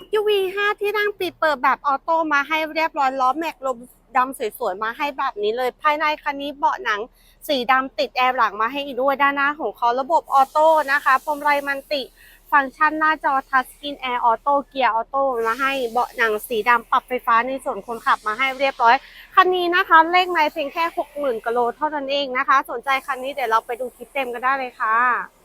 SUV 5 ที่นั่งปิดเปิดแบบออโต้มาให้เรียบร้อยล้อแม็กลมดำสวยๆมาให้แบบนี้เลย ภายในคันนี้เบาะหนังสีดำติดแอร์หลังมาให้อีกด้วยด้านหน้าของเขาระบบออโต้นะคะพรมไรมันติฟังก์ชันหน้าจอทัชสกรีนแอร์ออโต้เกียร์ออโต้มาให้เบาะหนังสีดำปรับไฟฟ้าในส่วนคนขับมาให้เรียบร้อย คันนี้นะคะเลขไม่เพียงแค่ 60,000กิโลเท่านั้นเองนะคะ สนใจคันนี้เดี๋ยวเราไปดูคลิปเต็มกันได้เลยค่ะ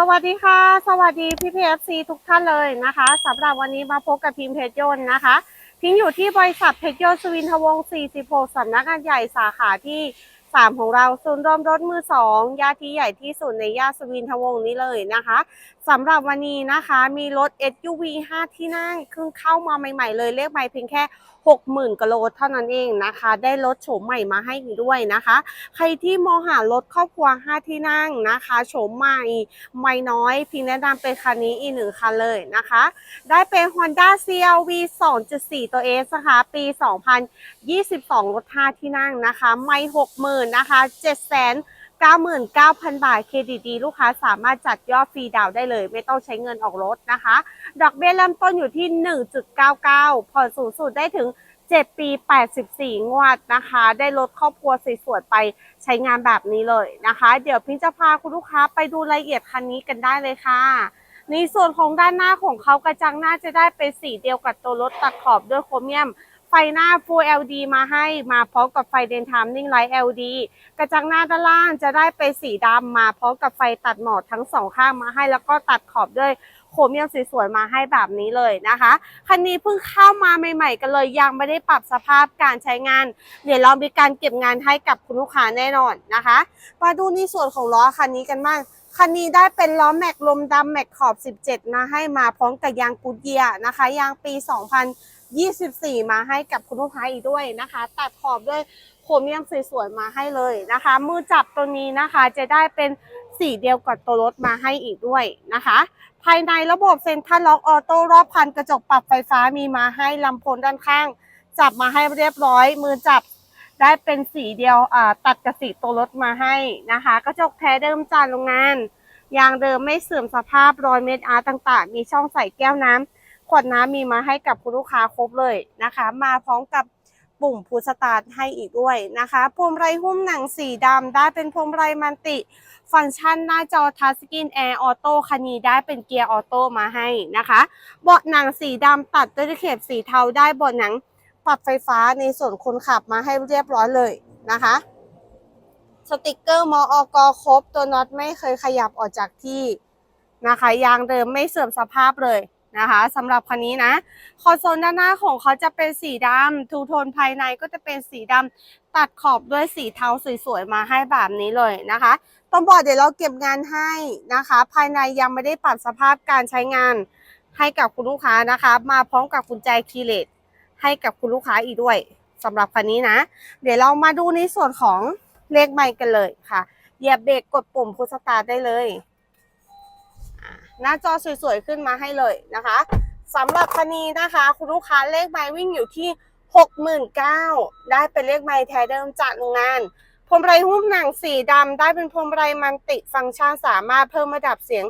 สวัสดีค่ะ สวัสดีพี่พีเอฟซีทุกท่านเลยนะคะสำหรับวันนี้มาพบกับพิมพ์เพชรยนต์นะคะพิงอยู่ที่บริษัทเพชรยนต์สวินทวงศ์46สำนักงานใหญ่สาขาที่ 3 ของเรา ศูนย์รวมรถมือ 2 ย่าที่ใหญ่ที่สุดในย่าสวินทวงศ์นี้เลยนะคะ สำหรับวันนี้นะคะ มีรถ SUV 5 ที่นั่งเพิ่งเข้ามาใหม่ ๆ เลยเลขไม่เพียงแค่ 60,000กิโลเท่านั้นเองนะคะ ได้รถโฉมใหม่มาให้ด้วยนะคะ ใครที่มองหารถครอบครัว 5 ที่นั่งนะคะโฉมใหม่ไม่น้อยพิงแนะนำเป็นคันนี้อีกหนึ่งคันเลยนะคะ ได้เป็น Honda CRV 2.4 ตัว S นะคะปี 2022 รถ 5 ที่นั่งนะคะ ไม่ 60,000นะคะ7 99,000 บาทเครดิตดีลูกค้าสามารถจัดยอดฟรีดาวได้เลย ไม่ต้องใช้เงินออกรถนะคะ ดอกเบี้ยเริ่มต้นอยู่ที่ 1.99 ผ่อนสูงสุดได้ถึง 7 ปี 84 งวดนะคะ ได้รถครอบครัวสวยๆไปใช้งานแบบนี้เลยนะคะ เดี๋ยวพิงจะพาคุณลูกค้าไปดูรายละเอียดคันนี้กันได้เลยค่ะในส่วนของด้านหน้าของเขากระจังหน้าจะได้เป็นสีเดียวกับตัวรถตัดขอบด้วยโครเมียม ไฟหน้า Full LED มาให้มาพร้อมกับไฟเดนทามนิ่งไลท์ LED กระจังหน้าด้านล่างจะได้เป็นสีดำมาพร้อมกับไฟตัดหมอกทั้งสองข้างมาให้ แล้วก็ตัดขอบด้วยโครเมียมสวยๆมาให้แบบนี้เลยนะคะ คันนี้เพิ่งเข้ามาใหม่ๆกันเลย ยังไม่ได้ปรับสภาพการใช้งาน เดี๋ยวเรามีการเก็บงานให้กับคุณลูกค้าแน่นอนนะคะ มาดูในส่วนของล้อคันนี้กันบ้างคันนี้ได้เป็นล้อแม็กลมดำแม็กขอบ 17 นะให้มาพร้อมกับยางกูดเยียร์นะคะ ยางปี 24 มาให้กับคุณลูกค้าอีกด้วยนะคะ ตัดขอบด้วยโครเมียมสวยๆมาให้เลยนะคะ มือจับตัวนี้นะคะจะได้เป็นสีเดียวกับตัวรถมาให้อีกด้วยนะคะ ภายในระบบเซ็นทรัลล็อกออโต้รอบคันกระจกปรับไฟฟ้ามีมาให้ลำโพงด้านข้าง จับมาให้เรียบร้อย มือจับได้เป็นสีเดียวตัดกับสีตัวรถมาให้นะคะ กระจกแท้เดิมจากโรงงานยางเดิมไม่เสื่อมสภาพรอยเม็ดอาร์ตต่าง ๆ มีช่องใส่แก้วน้ำ ขวดน้ำมีมาให้กับคุณลูกค้าครบเลยนะคะ มาพร้อมกับปุ่มพูสตาร์ทให้อีกด้วยนะคะพวงไรหุ้มหนังสีดำได้เป็นพวงไรมันติ ฟังก์ชันหน้าจอทัชสกรีนแอร์ออโต้คันนี้ได้เป็นเกียร์ออโต้มาให้นะคะ เบาะหนังสีดำตัดด้วยเข็บสีเทาได้เบาะหนังปรับไฟฟ้าในส่วนคนขับมาให้เรียบร้อยเลยนะคะ สติกเกอร์มอกครบตัวน็อตไม่เคยขยับออกจากที่นะคะยางเดิมไม่เสื่อมสภาพเลย นะคะสำหรับคันนี้นะคอนโซลด้านหน้าของเขาจะเป็นสีดำทูโทนภายในก็จะเป็นสีดำตัดขอบด้วยสีเทาสวยๆมาให้แบบนี้เลยนะคะต้องบอกเดี๋ยวเราเก็บงานให้นะคะ ภายในยังไม่ได้ปรับสภาพการใช้งานให้กับคุณลูกค้านะคะ มาพร้อมกับกุญแจคีย์เลสให้กับคุณลูกค้าอีกด้วยสำหรับคันนี้นะ เดี๋ยวเรามาดูในส่วนของเลขไมค์กันเลยค่ะเหยียบเบรกกดปุ่มพุชสตาร์ได้เลย หน้าจอสวยๆขึ้นมาให้เลยนะคะสำหรับคันนี้นะคะ คุณลูกค้าเลขไมค์วิ่งอยู่ที่ 69,000ได้เป็นเลขไมค์แท้เดิมจากโรงงานพรมไรหุ้มหนังสีดำได้เป็นพรมไรมันติฟังก์ชันสามารถเพิ่มระดับเสียง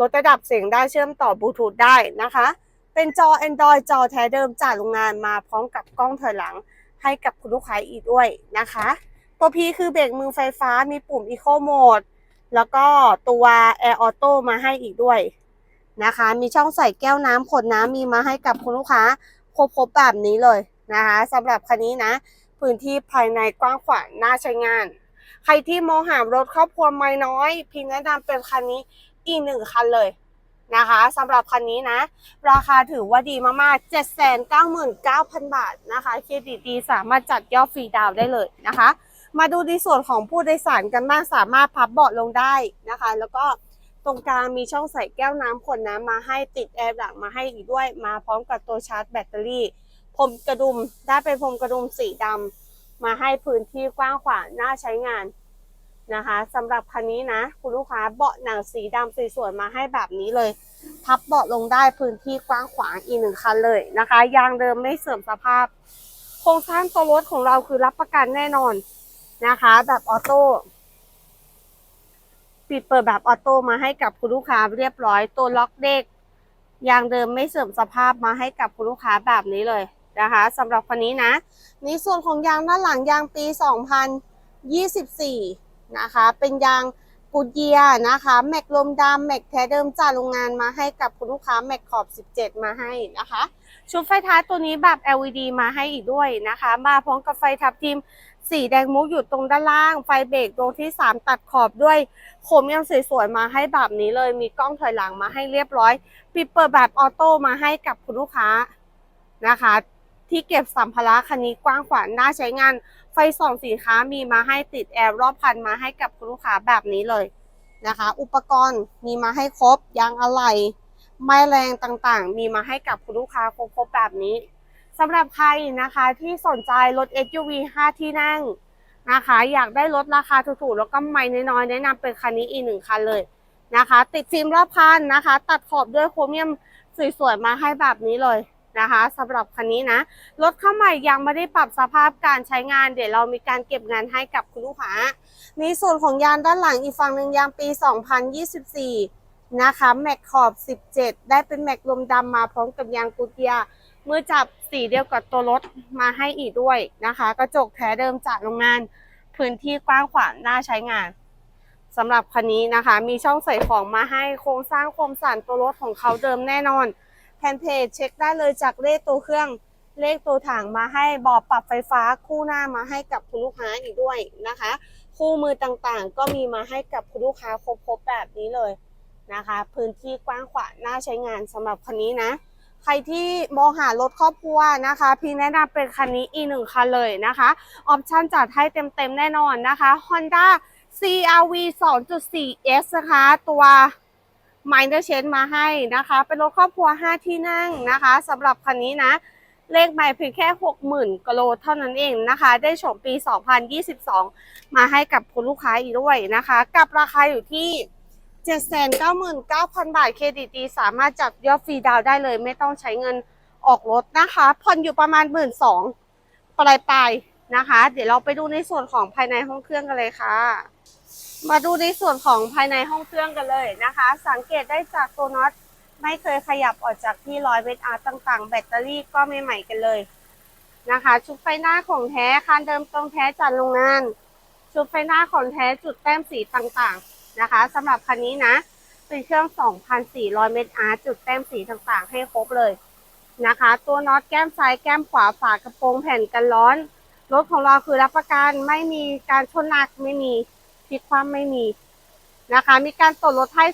ลดระดับเสียงได้เชื่อมต่อบลูทูธได้นะคะ เป็นจอ Android จอแท้เดิมจากโรงงานมาพร้อมกับกล้องถอยหลังให้กับคุณลูกค้าอีกด้วยนะคะ ตัว P คือเบรกมือไฟฟ้ามีปุ่ม Eco Mode แล้วก็ตัว Air Auto มาให้อีกด้วยนะคะ มีช่องใส่แก้วน้ำขวดน้ำมีมาให้กับคุณลูกค้าครบๆแบบนี้เลยนะคะสำหรับคันนี้นะ พื้นที่ภายในกว้างขวางน่าใช้งาน ใครที่มองหารถครอบครัวไม่น้อย พิมพ์แนะนำเป็นคันนี้อีกหนึ่งคันเลยนะคะสำหรับคันนี้นะ ราคาถือว่าดีมากๆ 799,000 บาทนะคะ เครดิตดีสามารถจัดยอดฟรีดาวได้เลยนะคะ มาดูในส่วนของผู้โดยสารกันบ้างสามารถพับเบาะลงได้นะคะ แล้วก็ตรงกลางมีช่องใส่แก้วน้ำขวดน้ำมาให้ติดแอร์หลังมาให้อีกด้วย มาพร้อมกับตัวชาร์จแบตเตอรี่พรมกระดุมได้เป็นพรมกระดุมสีดำมาให้พื้นที่กว้างขวางน่าใช้งานนะคะสำหรับคันนี้นะคุณลูกค้าเบาะหนังสีดำสวยๆมาให้แบบนี้เลย พับเบาะลงได้พื้นที่กว้างขวางอีกหนึ่งคันเลยนะคะ ยางเดิมไม่เสื่อมสภาพ โครงสร้างตัวรถของเราคือรับประกันแน่นอน นะคะ แบบออโต้ปิดเปิดแบบออโต้มาให้กับคุณลูกค้าเรียบร้อยตัวล็อกเด็กยางเดิมไม่เสื่อมสภาพมาให้กับคุณลูกค้าแบบนี้เลยนะคะสำหรับคันนี้นะในส่วนของยางด้านหลังยางปี 2024 นะคะ เป็นยางกูดเยียนะคะแม็กลมดำแม็กแท้เดิมจากโรงงานมาให้กับคุณลูกค้าแม็กขอบ 17 มาให้นะคะ ชุดไฟท้ายตัวนี้แบบ LED มาให้อีกด้วยนะคะ มาพร้อมกับไฟทับทิม สีแดงมุกอยู่ตรงด้านล่าง ไฟเบรกดวงที่ 3 ตัดขอบด้วย โคมยังสวยๆมาให้แบบนี้เลย มีกล้องถอยหลังมาให้เรียบร้อย ปิดเปิดแบบออโต้มาให้กับคุณลูกค้านะคะ ที่เก็บสัมภาระคันนี้กว้างขวางน่าใช้งาน ไฟส่องสินค้ามีมาให้ติดแอร์รอบพันมาให้กับคุณลูกค้าแบบนี้เลยนะคะ อุปกรณ์มีมาให้ครบยางอะไหล่ไม้แรงต่างๆ มีมาให้กับคุณลูกค้าครบๆแบบนี้ สำหรับใครนะคะที่สนใจรถ SUV 5 ที่นั่งนะคะ อยากได้รถราคาถูกๆ แล้วก็ไม่น้อยๆ แนะนำเป็นคันนี้อีกหนึ่งคันเลยนะคะ ติดฟิล์มรอบคันนะคะ ตัดขอบด้วยโครเมียมสวยๆ มาให้แบบนี้เลยนะคะสำหรับคันนี้นะ รถเข้าใหม่ยังไม่ได้ปรับสภาพการใช้งาน เดี๋ยวเรามีการเก็บงานให้กับคุณลูกค้าในส่วนของยางด้านหลังอีกฝั่งหนึ่งยางปี 2024 นะคะแม็กขอบ 17 ได้เป็นแม็กลมดำมาพร้อมกับยางกูเตียเมื่อจับสีเดียวกับตัวรถมาให้อีกด้วยนะคะ กระจกแท้เดิมจากโรงงานพื้นที่กว้างขวางน่าใช้งานสำหรับคันนี้นะคะ มีช่องใส่ของมาให้โครงสร้างโคมสันตัวรถของเขาเดิมแน่นอนแผ่นเพจเช็คได้เลยจากเลขตัวเครื่องเลขตัวถังมาให้บอบปรับไฟฟ้าคู่หน้ามาให้กับคุณลูกค้าอีกด้วยนะคะ คู่มือต่างๆ ก็มีมาให้กับคุณลูกค้าครบๆแบบนี้เลยนะคะ พื้นที่กว้างขวางน่าใช้งานสำหรับคันนี้นะ ใครที่มองหารถครอบครัวนะคะ พี่แนะนำเป็นคันนี้อีกหนึ่งคันเลยนะคะออปชั่นจัดให้เต็มๆแน่นอนนะคะ Honda CRV 2.4S นะคะ ตัว Minor Change มาให้นะคะ เป็นรถครอบครัว 5 ที่นั่งนะคะสำหรับคันนี้นะ เลขใหม่เพียงแค่ 60,000กิโลเท่านั้นเองนะคะ ได้ชมปี 2022 มาให้กับคุณลูกค้าอีกด้วยนะคะ กับราคาอยู่ที่ 799,000 บาทเครดิตดีสามารถจับยอดฟรีดาวได้เลย ไม่ต้องใช้เงินออกรถนะคะผ่อนอยู่ประมาณ 1 2ื่นปลายปลายนะคะ เดี๋ยวเราไปดูในส่วนของภายในห้องเครื่องกันเลยค่ะ มาดูในส่วนของภายในห้องเครื่องกันเลยนะคะ สังเกตได้จากตัวน็อตไม่เคยขยับออกจากที่ร้อยเวทอาร์ต่างๆ แบตเตอรี่ก็ไม่ใหม่กันเลยนะคะ ชุดไฟหน้าของแท้คันเดิมตรงแท้จากโรงงาน ชุดไฟหน้าของแท้จุดแต้มสีต่างๆ นะคะสำหรับคันนี้นะ เป็นเครื่อง 2,400 เมตรอาร์จุดแต้มสีต่างๆ ให้ครบเลยนะคะ ตัวน็อตแก้มซ้ายแก้มขวาฝากระโปรงแผ่นกันร้อน รถของเราคือรับประกันไม่มีการชนหนักไม่มีพลิกคว่ำไม่มีนะคะ มีการตรวจรถให้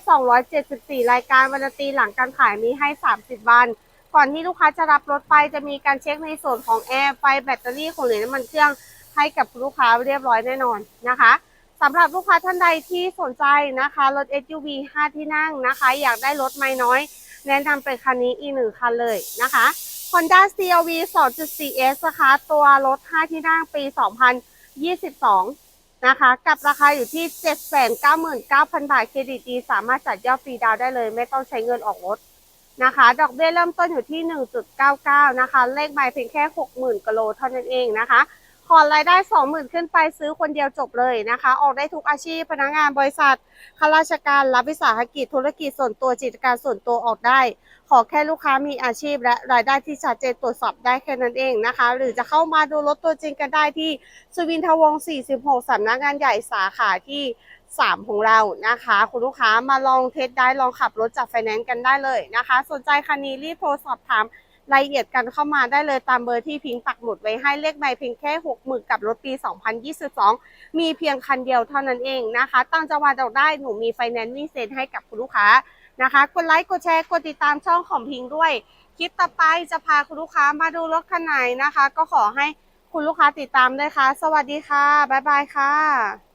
274 รายการวันตีหลังการขายมีให้ 30 วัน ก่อนที่ลูกค้าจะรับรถไปจะมีการเช็คในส่วนของแอร์ไฟแบตเตอรี่ของเหรียญน้ำมันเครื่องให้กับลูกค้าเรียบร้อยแน่นอนนะคะ สำหรับลูกค้าท่านใดที่สนใจนะคะ รถ SUV 5 ที่นั่งนะคะ อยากได้รถไม่น้อย แนะนำเป็นคันนี้อีกหนึ่งคันเลยนะคะ Honda CRV 2.4S นะคะ ตัวรถ 5 ที่นั่งปี 2022 นะคะ กับราคาอยู่ที่ 799,000 บาท เครดิตดี สามารถจัดยอดฟรีดาวได้เลย ไม่ต้องใช้เงินออกรถนะคะ ดอกเบี้ยเริ่มต้นอยู่ที่ 1.99 นะคะ เลขใบเพียงแค่ 60,000กโลเท่านั้นเองนะคะ ขอรายได้ 20,000 ขึ้นไปซื้อคนเดียวจบเลยนะคะ ออกได้ทุกอาชีพพนักงานบริษัทข้าราชการรับวิสาหกิจธุรกิจส่วนตัวกิจการส่วนตัวออกได้ ขอแค่ลูกค้ามีอาชีพและรายได้ที่ชัดเจนตรวจสอบได้แค่นั้นเองนะคะ หรือจะเข้ามาดูรถตัวจริงกันได้ที่สุวินทวงศ์46สำนักงานใหญ่สาขาที่3ของเรานะคะ คุณลูกค้ามาลองเทสได้ลองขับรถจากไฟแนนซ์กันได้เลยนะคะ สนใจคันนี้รีบโทรสอบถาม รายละเอียดกันเข้ามาได้เลยตามเบอร์ที่พิงปักหมุดไว้ให้เลขใบเพียงแค่6 0,000กับรถปี 2022 มีเพียงคันเดียวเท่านั้นเองนะคะตั้งจังหวัดเราได้หนูมีไฟแนนซ์วิ่งเซ็นให้กับคุณลูกค้านะคะกดไลค์กดแชร์กดติดตามช่องของพิงด้วยคลิปต่อไปจะพาคุณลูกค้ามาดูรถคันไหนนะคะ ก็ขอให้คุณลูกค้าติดตามด้วยค่ะ สวัสดีค่ะ บ๊ายบายค่ะ